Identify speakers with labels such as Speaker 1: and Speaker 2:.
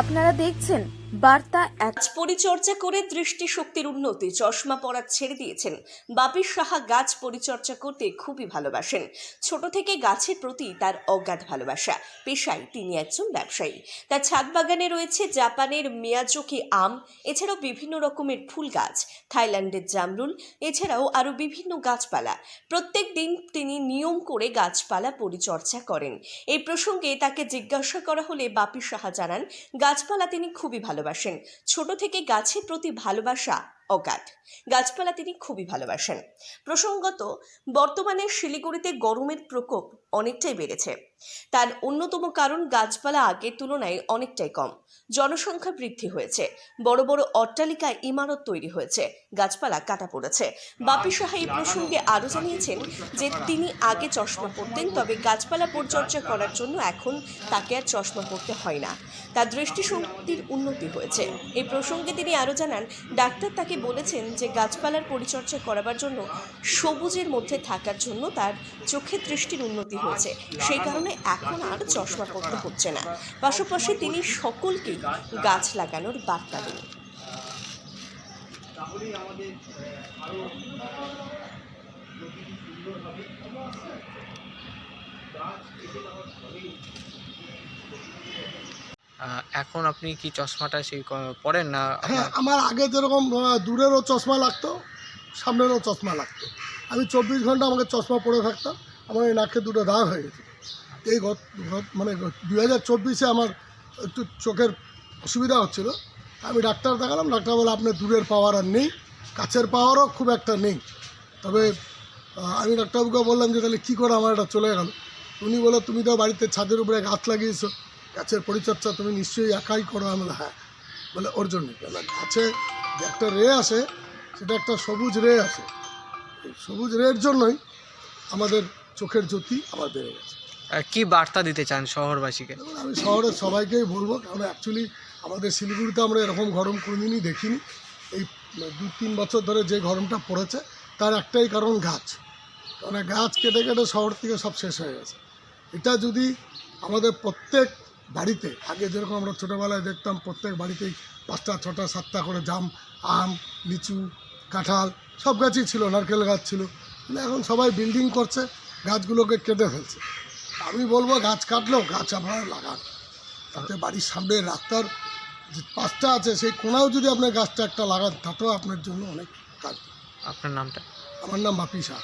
Speaker 1: আপনারা দেখছেন বার্তা এক
Speaker 2: পরিচর্যা করে দৃষ্টিশক্তির উন্নতি চশমা পরা ছেড়ে দিয়েছেন। বাপি সাহা গাছ পরিচর্যা করতে খুবই ভালোবাসেন। ছোট থেকে গাছের প্রতি তার অগাধ ভালোবাসা। পেশায় তিনি একজন ব্যবসায়ী। তার ছাদ বাগানে রয়েছে জাপানের মিয়াজোকি আম, এছাড়াও বিভিন্ন রকমের ফুল গাছ, থাইল্যান্ডের জামরুল, এছাড়াও আরও বিভিন্ন গাছপালা। প্রত্যেক দিন তিনি নিয়ম করে গাছপালা পরিচর্যা করেন। এই প্রসঙ্গে তাকে জিজ্ঞাসা করা হলে বাপি সাহা জানান, গাছপালা তিনি খুবই ভালোবাসেন। ছোট থেকে গাছের প্রতি ভালোবাসা অগাধ গাছপালা তিনি খুবই ভালোবাসেন। প্রসঙ্গত, বর্তমানে শিলিগুড়িতে গরমের প্রকোপ অনেকটাই বেড়েছে। তার অন্যতম কারণ গাছপালা আগের তুলনায় অনেকটাই কম। জনসংখ্যা বৃদ্ধি হয়েছে। বড় বড় অট্টালিকায় ইমারত তৈরি হয়েছে। গাছপালা কাটা পড়েছে। বাপি সাহা এই প্রসঙ্গে আরও জানিয়েছেন যে, তিনি আগে চশমা পরতেন, তবে গাছপালা পরিচর্যা করার জন্য এখন তাকে আর চশমা পরতে হয় না। তার দৃষ্টিশক্তির উন্নতি হয়েছে। এই প্রসঙ্গে তিনি আরও জানান, ডাক্তার তাকে বলেছেন যে গাছপালার পরিচর্যা করাবার জন্য সবুজের মধ্যে থাকার জন্য তার চোখের দৃষ্টির উন্নতি হয়েছে। সেই কারণে এখন আর চশমা পরতে হচ্ছে না। পাশাপাশি তিনি সকলকেই গাছ লাগানোর বার্তা দেন।
Speaker 3: আমাদের প্রকৃতি সুন্দর হবে। গাছ
Speaker 4: এখন আপনি কি চশমাটা সেই পরেন না
Speaker 5: হ্যাঁ আমার আগে যেরকম দূরেরও চশমা লাগতো সামনেরও চশমা লাগতো। আমি চব্বিশ ঘণ্টা আমাকে চশমা পরে থাকতাম আমার এই নাকে দুটো দাগ হয়ে গেছে। এই গত মানে দু হাজার চব্বিশে আমার একটু চোখের অসুবিধা হচ্ছিল। আমি ডাক্তার দেখালাম ডাক্তার বলে আপনার দূরের পাওয়ার আর নেই কাছের পাওয়ারও খুব একটা নেই। তবে আমি ডাক্তারবাবুকে বললাম যে তাহলে কী করে আমার এটা চলে গেল? উনি বলে তুমি তো বাড়িতে ছাদের উপরে গাছ লাগিয়েছো। গাছের পরিচর্যা তুমি নিশ্চয়ই একাই করো আমি হ্যাঁ বলে ওর জন্য। গাছে যে একটা রে আসে সেটা একটা সবুজ রে আসে সবুজ রের জন্যই আমাদের চোখের জ্যোতি আমার বেড়ে গেছে।
Speaker 4: কি বার্তা দিতে চান শহরবাসীকে?
Speaker 5: আমি শহরের সবাইকেই বলব কারণ অ্যাকচুয়ালি আমাদের শিলিগুড়িতে আমরা এরকম গরম কোনোদিনই দেখিনি। এই দু তিন বছর ধরে যে গরমটা পড়েছে তার একটাই কারণ গাছ। কারণ গাছ কেটে কেটে শহর থেকে সব শেষ হয়ে গেছে। এটা যদি আমাদের প্রত্যেক বাড়িতে। আগে যেরকম আমরা ছোটোবেলায় দেখতাম প্রত্যেক বাড়িতেই পাঁচটা ছটা সাতটা করে জাম আম লিচু কাঁঠাল সব গাছই ছিল নারকেল গাছ ছিল। এখন সবাই বিল্ডিং করছে গাছগুলোকে কেটে ফেলছে। আমি বলব গাছ কাটলেও গাছ আপনারা লাগান। তাতে বাড়ির সামনে রাস্তার যে পাঁচটা আছে সেই কোনাও যদি আপনার গাছটা একটা লাগান তাতেও আপনার জন্য অনেক কাজ।
Speaker 4: আপনার নামটা?
Speaker 5: আমার নাম বাপি শাহ।